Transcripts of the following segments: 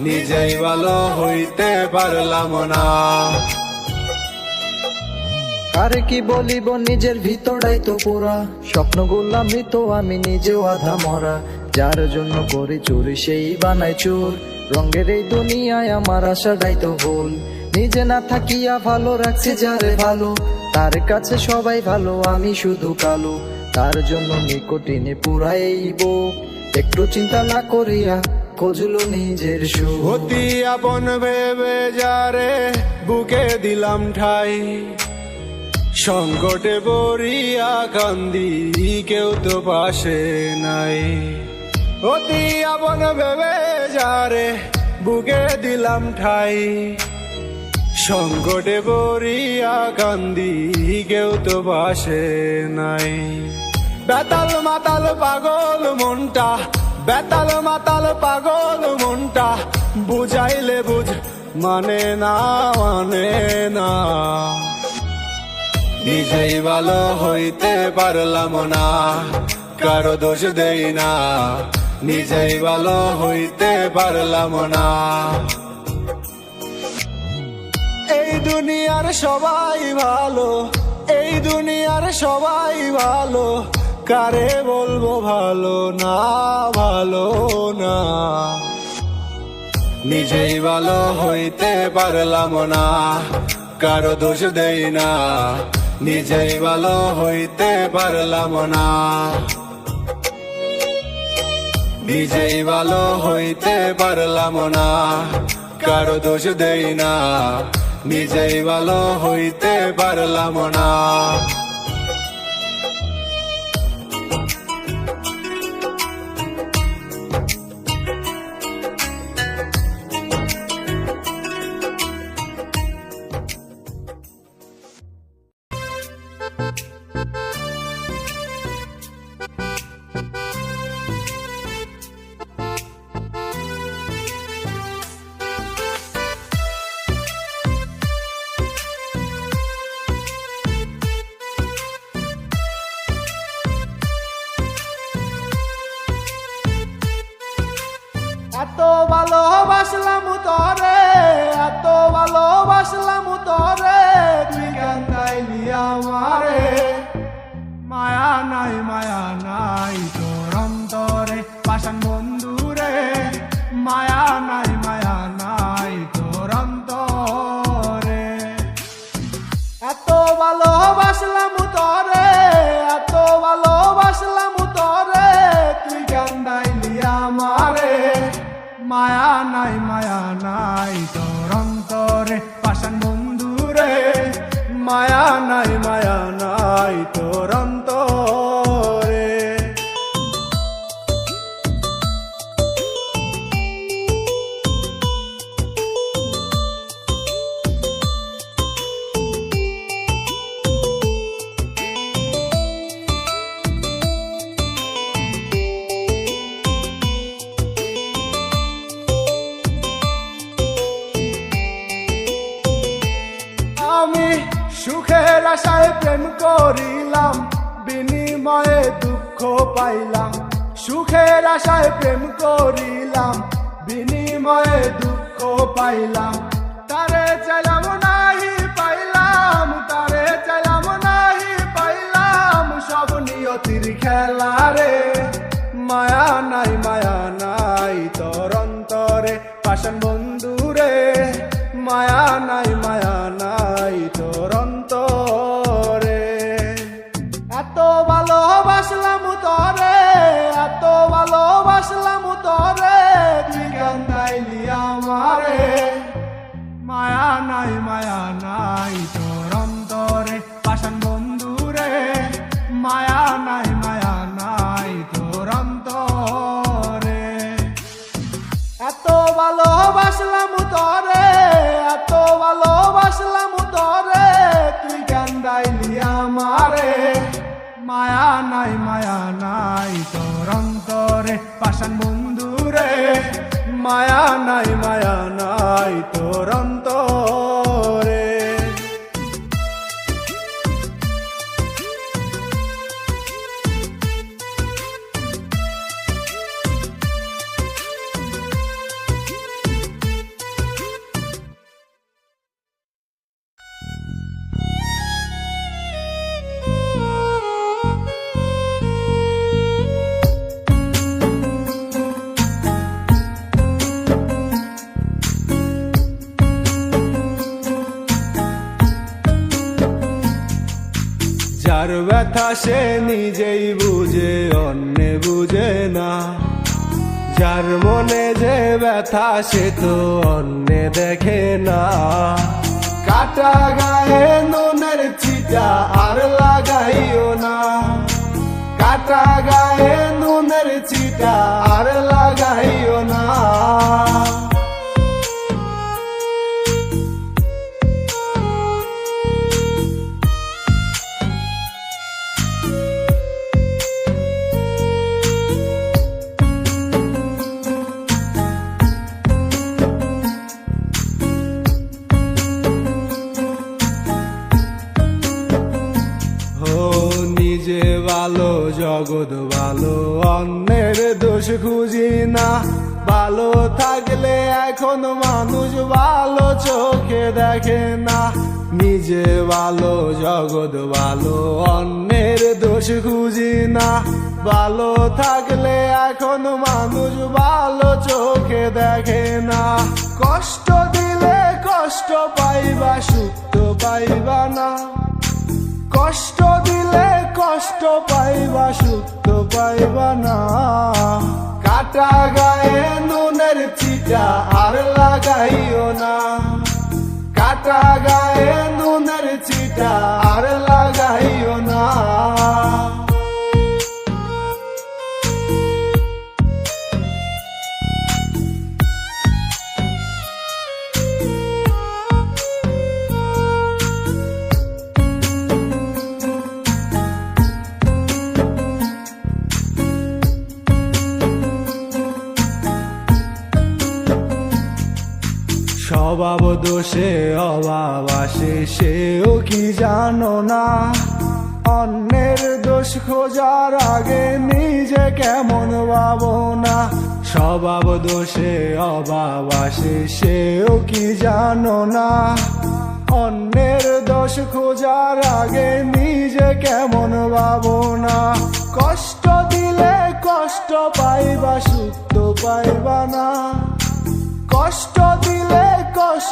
নিজেই ভালো হইতে পারলাম না। আরে কি বলিব নিজের ভিতরটাই তো পুরা স্বপ্নগুলা মৃত, আমি নিজেও আধা মরা। যার জন্য করে চুরি, সেই বানাই চোর। রঙের এই দুনিয়ায় আমার আশাটাই তো ভুল। নিজে না থাকিয়া ভালো রাখছে যারে ভালো। তার কাছে সবাই ভালো, আমি শুধু কালো। তার জন্য নিকটিনে পুরাই একটু চিন্তা না করিয়া খোঁজলো নিজের সুখ। অতি আপন ভেবে যারে বুকে দিলাম ঠাই। সংকটে বরিয়া কান্দি, কেউ তো পাশে নাই। অতি আপন ভেবে যারে বুকে দিলাম ঠাই। সংকটে বরিয়া কান্দি, কেউ তো পাশে নাই। বেতাল মাতাল পাগল মনটা বেতাল মাতাল পাগল মনটা, বুঝাইলে বুঝ মানে না মানে না। নিজেই ভালো হইতে পারলাম না, কারও দোষ দেই না। নিজেই ভালো হইতে পারলাম না। এই দুনিয়ার সবাই ভালো, এই দুনিয়ার সবাই ভালো। কারে বলব ভালো না ভালো না? নিজেই ভালো হইতে পারলাম না, কারও দোষ দেই না। নিজেই ভালো হইতে পারলাম না। নিজেই ভালো হইতে পারলাম না, কারও দোষ দেই না। নিজেই ভালো হইতে পারলাম না। মায়া নাই তোর অন্তরে পাশান বন্ধুরে, মায়া নাই মায়া নাই তোর অন্তরে এত ভালোবাসলাম তরে এত ভালোবাসলাম তরে তুই কান্দাইলি আমারে। মায়া নাই মায়া নাই তোর অন্তরে পাশান বন্ধুরে, মায়া নাই, মায়া করিলাম বিনিময়ে দুঃখ পাইলাম। তারে চাইলাম নাহি, পাইলাম। তারে চাইলাম নাহি, পাইলাম। সব নিয়তির খেলা রে। মায়া নাই মায়া নাই তোর অন্তরে। পাশান বন্ধুরে মায়া নাই, মায়া মায়া নাই তোর অন্তরে। পাশান বন্ধুরে, মায়া নাই মায়া নাই তোর অন্তরে। এত ভালোবাসলাম তরে, এত ভালোবাসলাম তরে, তুই গান গাইলি আমারে। মায়া নাই মায়া নাই তোর অন্তরে। পাশান বন্ধুরে, মায়া নাই মায়া নাই তোর অন্তর। ব্যথা সে নিজেই বুঝে, অন্য বুঝে না। যার মনে যে ব্যথা, সে তো অন্য দেখে না। কাটা গায়ে নুনের চিটা আর লাগাইও না। কাটা গায়ে নুনের চিটা আর লাগাইও না। ভালো, জগৎ ভালো, অন্যের দোষ খুঁজি না। ভালো থাকলে এখন মানুষ ভালো চোখে দেখে না। নিজে ভালো, জগৎ ভালো, অন্যের দোষ খুঁজি না। ভালো থাকলে এখন মানুষ ভালো চোখে দেখে না। কষ্ট দিলে কষ্ট পাইবা, সুখ পাইবা না। কষ্ট দিলে কষ্ট পাইবা, সুখ পাইবা না। কাটা গায়ে নুনের চিটা আর লাগাইও না। কাটা গায়ে নুনের চিটা আর স্বভাব দোষে, অভাব আসে, সেও কি জানো না? অন্যের দোষ খোঁজার আগে নিজে কেমন ভাবো না? স্বভাব দোষে, অভাব আসে, সেও কি জানো না? অন্যের দোষ খোঁজার আগে নিজে কেমন ভাবো না? কষ্ট দিলে কষ্ট পাইবা তো পাইবা না। কষ্ট দিলে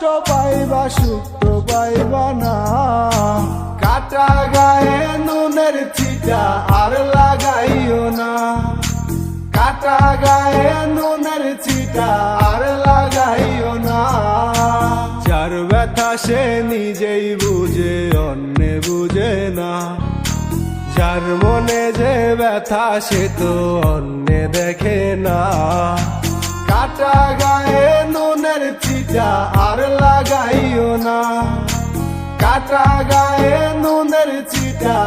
কষ্ট পাইবা সুখ পাইবা না। কাটা গায়ে নুনের চিটা আর লাগাইও না। কাটা গায়ে নুনের চিটা আর লাগাইও না। যার ব্যথা সে নিজেই বুঝে, অন্য বুঝে না। যার মনে যে ব্যথা সে তো অন্য দেখে না। কাটা গায়ে নুনের চিটা আর লাগাইও না। কাটা গায়ে নুনের চিটা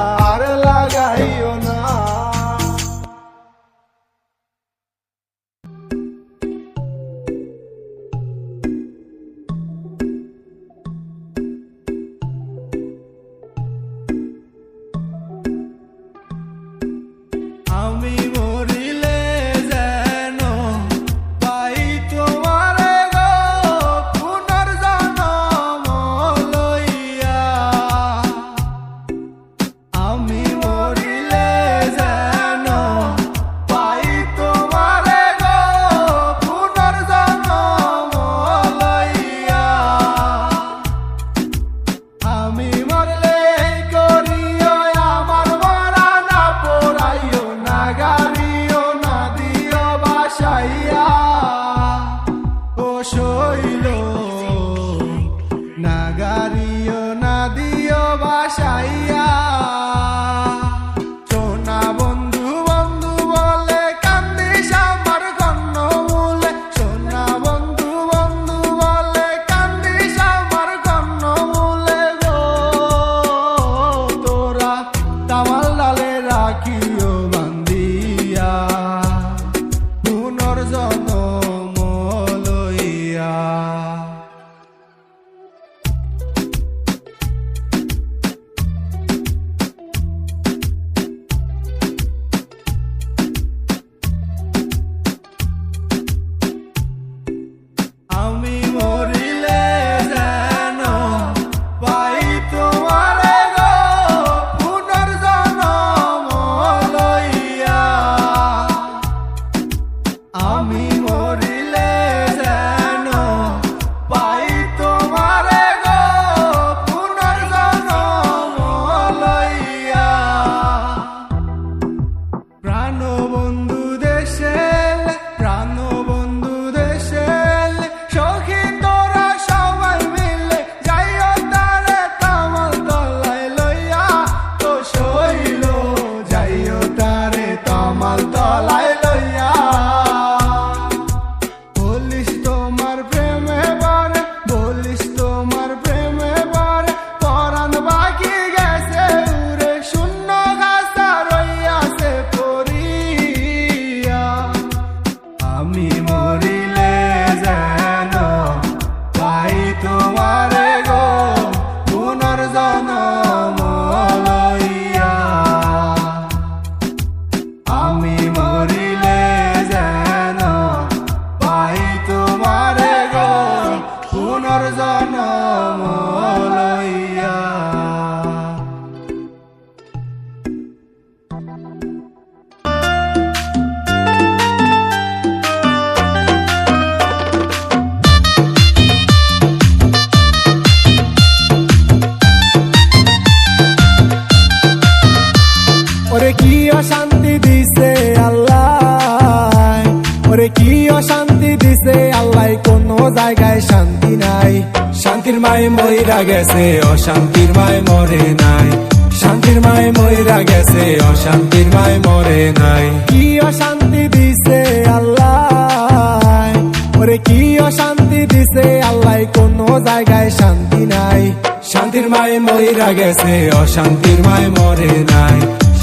all I Tarzan ময়রা গেছে, অশান্তির মায় মরে নাই। শান্তির মায় ময়রা গেছে, অশান্তির মায় মরে নাই। কি অশান্তি দিছে আল্লাহ? ওরে কি অশান্তি দিছে আল্লাহ? কোন জায়গায় শান্তি নাই। শান্তির মায় ময়রা গেছে, অশান্তির মায় মরে নাই।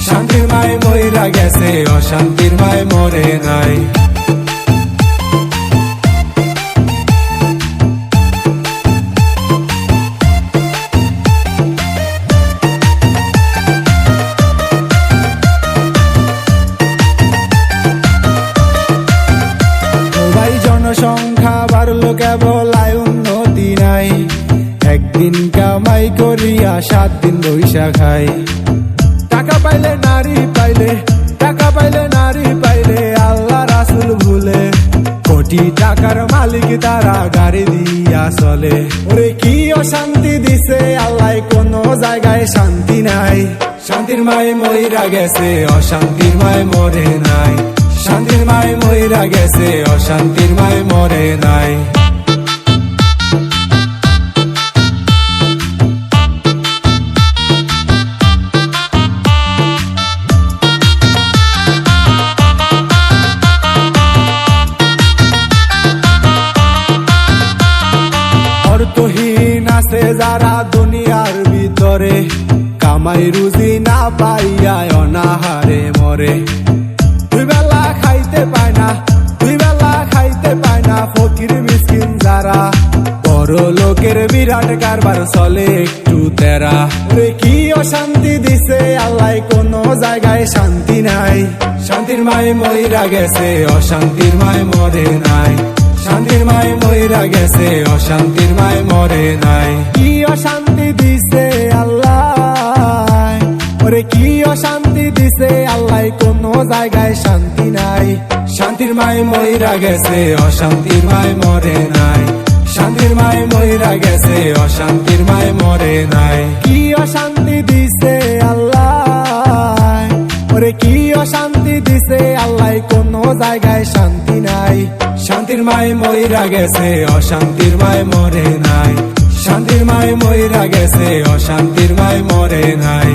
শান্তির মায় ময়রা গেছে, অশান্তির মায় মরে নাই। সাত দিন বৈশা খাই টাকা পাইলে নারী পাইলে, টাকা পাইলে নারী পাইলে আল্লাহ রাসুল ভুলে। কোটি টাকার মালিক তারা গাড়ি দিয়া চলে। ওরে কি অশান্তি দিছে আল্লাহ, কোন জায়গায় শান্তি নাই। শান্তির মায় ময়রা গেছে, অশান্তির মায় মরে নাই। শান্তির মায় ময়রা গেছে, অশান্তির মায় মরে নাই। বিরাট কারবার চলে একটু তেরা। ওরে কি অশান্তি দিছে, আল্লাহ কোন জায়গায় শান্তি নাই। শান্তির মায় ময়রা গেছে, অশান্তির মায় মরে নাই। শান্তির মায় ময়রা গেছে, অশান্তির মায় মরে নাই। কি অশান্তি দিছে আল্লাহ? ওরে কি অশান্তি দিছে আল্লাহ, কোন জায়গায় শান্তি নাই। শান্তির মায় ময়রা গেছে, অশান্তির মায় মরে নাই। শান্তির মায় ময়রা গেছে, অশান্তির মায় মরে নাই। কি অশান্তি দিছে আল্লাহ? ওরে কি অশান্তি দিছে আল্লাহ? কোন জায়গায় শান্তি নাই। শান্তির মায় ময়রা গেছে, অশান্তির মায় মরে নাই। শান্তির মায় ময়রা গেছে, অশান্তির মায় মরে নাই।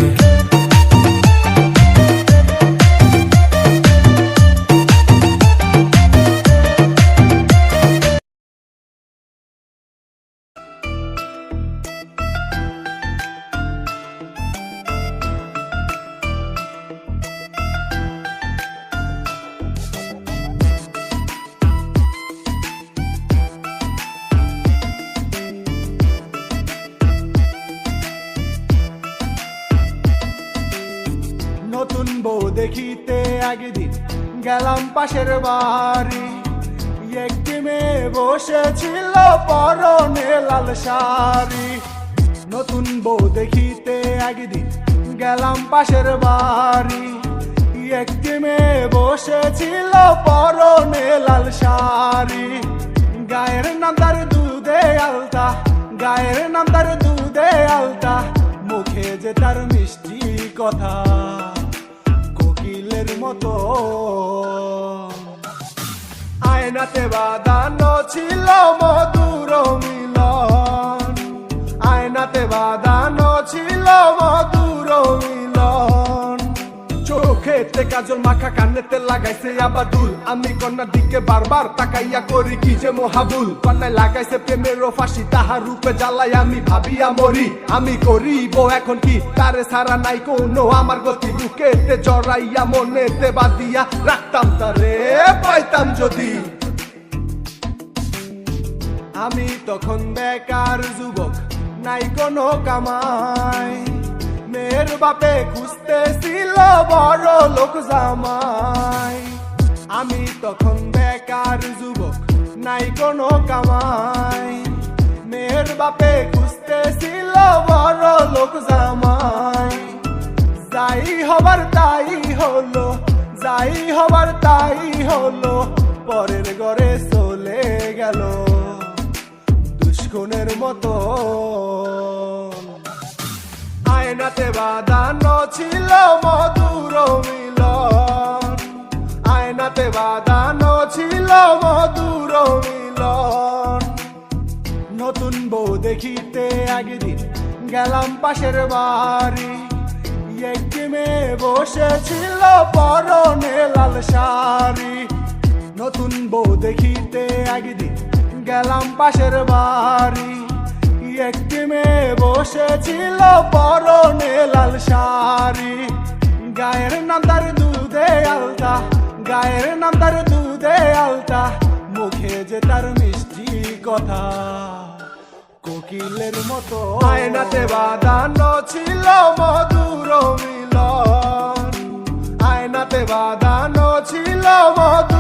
একদিন গেলাম পাশের বাড়ি। একটি মেয়ে বসেছিল পরনে লাল শাড়ি। নতুন বউ দেখিতে একদিন গেলাম পাশের বাড়ি। একটি মেয়ে বসেছিল পরনে লাল শাড়ি। গায়ের নাম তার দুধে আলতা, গায়ের নাম তার দুধে আলতা। মুখে যে তার মিষ্টি কথা। মতো। আয়নাতে বাদানো ছিল মধুর মিলন কাজল মাখা কানেতে লাগাইছে আবার দুল। আমি কন্যার দিকে বারবার তাকাইয়া করি, কি যে মহাবুল কন্যায় লাগাইছে প্রেমের ফাঁসি, তাহার রূপে জ্বালাই আমি ভাবিয়া মরি। আমি করিব এখন কি? তারে সারা নাই কোনো, আমার গতি বুকেতে জড়াইয়া মনেতে বাদিয়া রাখতাম তারে, পাইতাম যদি। আমি তখন বেকার যুবক, নাই কোনো কামাই। মেয়ের বাপে খুঁজতেছিল বড় লোক জামাই। আমি তখন বেকার যুবক, নাই কোনো কামাই। মেয়ের বাপে খুঁজতেছিল বড় লোক জামাই। যাই হবার তাই হলো, যাই হবার তাই হলো, পরের ঘরে চলে গেল দুষ্কনের মতো। আয়নাতে বাঁধানো ছিল মধুর মিলন। আয়নাতে বাঁধানো ছিল মধুর মিলন। নতুন বউ দেখিতে একদিন গেলাম পাশের বাড়ি। একটি বসেছিল পরনে লাল শাড়ি। নতুন বউ দেখিতে একদিন গেলাম পাশের বাড়ি। একটি মেয়ে বসেছিল পরনে লাল শাড়ি। গায়ের নান্দার দুধে আলতা, গায়ের নান্দার দুধে আলতা। মুখে যে তার মিষ্টি কথা, কোকিলের মতো। আয়নাতে বাঁধানো ছিল মধুর মিলন। আয়নাতে বাঁধানো ছিল মধুর